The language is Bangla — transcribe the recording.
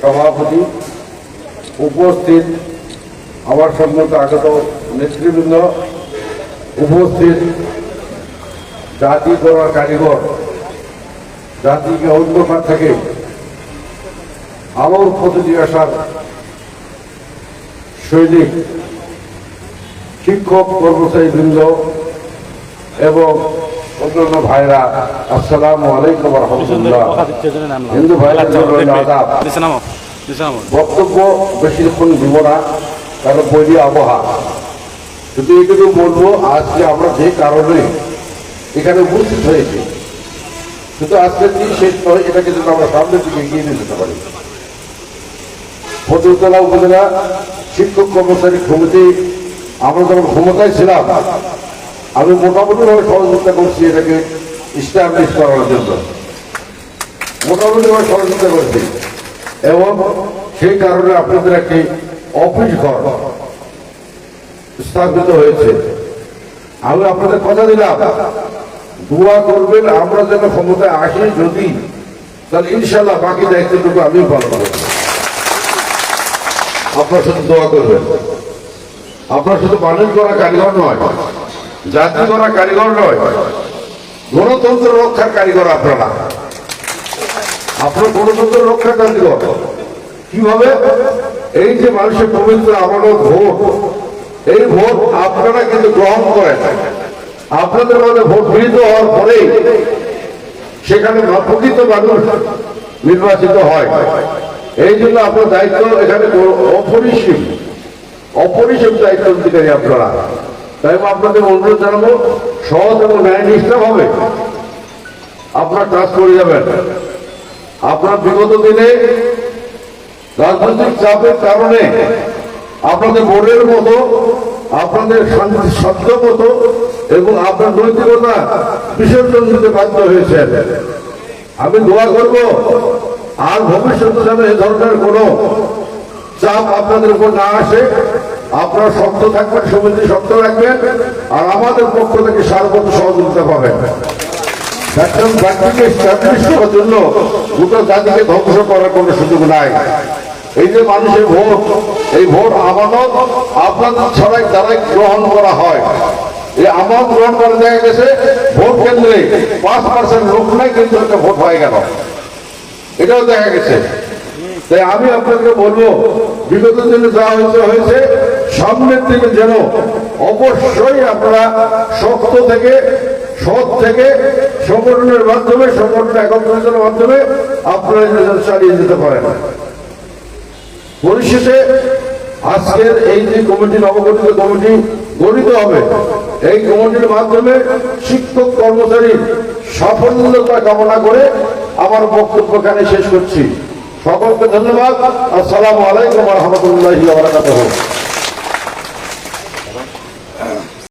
সভাপতি উপস্থিত, আমার সম্মুখে আগত নেতৃবৃন্দ উপস্থিত জাতি করার কারিগর, জাতিকে অন্ধকার থেকে পথে নিয়ে আসার সৈনিক, শিক্ষক কর্মচারী বৃন্দ এবং অন্যান্য ভাইরা আসসালামু আলাইকুম রহমতুল্লাহ। হিন্দু ভাইরা জন্য বক্তব্য বেশিক্ষণ দিব না কারণ বৈরী আবহাওয়া শুধু এটুকু বলব আজকে আমরা যে কারণে এখানে উপস্থিত হয়েছি শুধু আজকে দিন শেষ নয় এটাকে যেন আমরা সামনের দিকে এগিয়ে নিয়ে যেতে পারি। ফতুলতলা উপজেলা শিক্ষক কর্মচারী সমিতি আমরা যখন ক্ষমতায় ছিলাম আমি মোটামুটি মোটামুটিভাবে সহযোগিতা করছি এটাকে স্টাবলিশ করার জন্য। মোটামুটিভাবে সহযোগিতা করছি। এবং সেই কারণে আপনাদের একটি অফিস ঘর স্থাপিত হয়েছে। আমি আপনাদের কথা দিলাম, দোয়া করবেন, আমরা যেন ক্ষমতায় আসি, যদি, তাহলে ইনশাল্লাহ বাকি দায়িত্বটুকু আমিও পালন করব। আপনার শুধু দোয়া করবেন। আপনার শুধু মানুষ করা কারিগর নয়। জাতি করা কারিগর নয়, গণতন্ত্র রক্ষার কারিগর আপনারা। আপনার গণতন্ত্র রক্ষার কারিগর। কীভাবে? এই যে মানুষের পবিত্র আমানত ভোট, এই ভোট আপনারা কিন্তু গ্রহণ করেন। আপনাদের মধ্যে ভোট গৃহীত হওয়ার পরেই সেখানে প্রকৃত মানুষ নির্বাচিত হয়। এই জন্য আপনার দায়িত্ব এখানে অপরিসীম অপরিসীম দায়িত্ব অধিকারী আপনারা। তাই আপনাদের অনুরোধ জানাব সহজ এবং ন্যায় নিষ্ঠা হবে আপনার কাজ করে যাবেন। আপনার বিগত দিনে রাজনৈতিক চাপের কারণে আপনাদের বোর্ডের মতো, আপনাদের শব্দ মতো এবং আপনার নৈতিকতা বিসর্জন দিতে বাধ্য হয়েছেন। আমি দোয়া করব, আর ভবিষ্যতে যেন এ ধরনের কোনো চাপ আপনাদের উপর না আসে। আপনারা শক্ত থাকবেন, সমিতি শক্ত রাখবেন, আর আমাদের পক্ষ থেকে সার্বত সহযোগিতা পাবেন। জন্য জাতিকে ধ্বংস করার কোনো সুযোগ নাই। এই যে মানুষের ভোট, এই ভোট আমানত আপনাদের ছড়াই দ্বারাই গ্রহণ করা হয়, এই আমানত গ্রহণ করা দেখা গেছে, ভোট কেন্দ্রে পাঁচ পার্সেন্ট লোক নাই, কিন্তু একটা ভোট হয়ে গেল। এটাও দেখা গেছে। তাই আমি আপনাকে বলব, বিগত দিনে যা হয়েছে হয়েছে। সামনের দিকে যেন অবশ্যই আপনারা শক্ত থেকে, সৎ থেকে সংগঠনের মাধ্যমে সংগঠন একত্রিতের মাধ্যমে আপনারা চালিয়ে যেতে পারেন। পরিশেষে আজকের এই যে কমিটি, নবগঠিত কমিটি গঠিত হবে, এই কমিটির মাধ্যমে শিক্ষক কর্মচারীর সাফল্যতা কামনা করে আমার বক্তব্য এখানে শেষ করছি। সকলকে ধন্যবাদ। আসসালামু আলাইকুম রহমতুল্লাহ